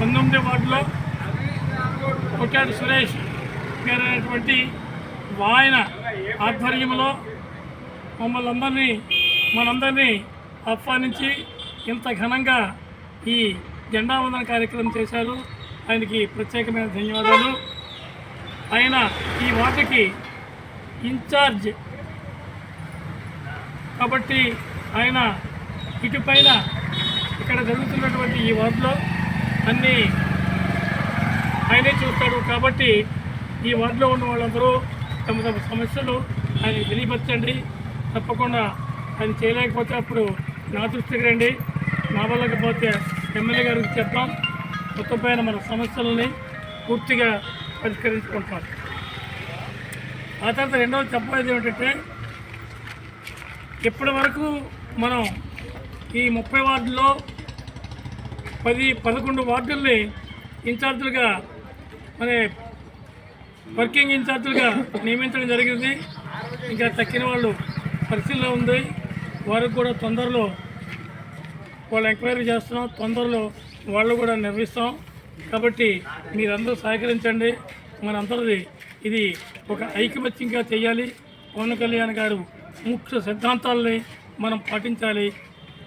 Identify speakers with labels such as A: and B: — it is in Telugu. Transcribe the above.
A: పంతొమ్మిది వార్డులో కొట్టాడు సురేష్ గారు అనేటువంటి ఆయన ఆధ్వర్యంలో మమ్మల్ని అందరినీ మనందరినీ ఆహ్వానించి ఇంత ఘనంగా ఈ జెండా వందన కార్యక్రమం చేశారు. ఆయనకి ప్రత్యేకమైన ధన్యవాదాలు. ఆయన ఈ వార్డుకి ఇన్ఛార్జ్ కాబట్టి ఆయన ఇటుపైన ఇక్కడ జరుగుతున్నటువంటి ఈ వార్డులో అన్ని ఆయనే చూస్తాడు కాబట్టి ఈ వార్డులో ఉన్న వాళ్ళందరూ తమ తమ సమస్యలు ఆయన తెలియపరచండి. తప్పకుండా ఆయన చేయలేకపోతే అప్పుడు నా దృష్టికి రండి. నా వల్లకపోతే ఎమ్మెల్యే గారికి చెప్తాం. మొత్తం పైన మన సమస్యలని పూర్తిగా పరిష్కరించుకుంటాం. ఆ తర్వాత రెండవది చెప్పేది ఏమిటంటే ఇప్పటి వరకు మనం ఈ ముప్పై వార్డులో పది పదకొండు వార్డుల్ని ఇన్ఛార్జీలుగా మరి వర్కింగ్ ఇన్ఛార్జీలుగా నియమించడం జరిగింది. ఇంకా తక్కిన వాళ్ళు పరిశీలన ఉంది. వారికి కూడా తొందరలో వాళ్ళు ఎంక్వైరీ చేస్తున్నాం. తొందరలో వాళ్ళు కూడా నిర్వహిస్తాం. కాబట్టి మీరందరూ సహకరించండి. మనందరిది ఇది ఒక ఐకమత్యంగా చేయాలి. పవన్ కళ్యాణ్ గారు ముఖ్య సిద్ధాంతాలని మనం పాటించాలి.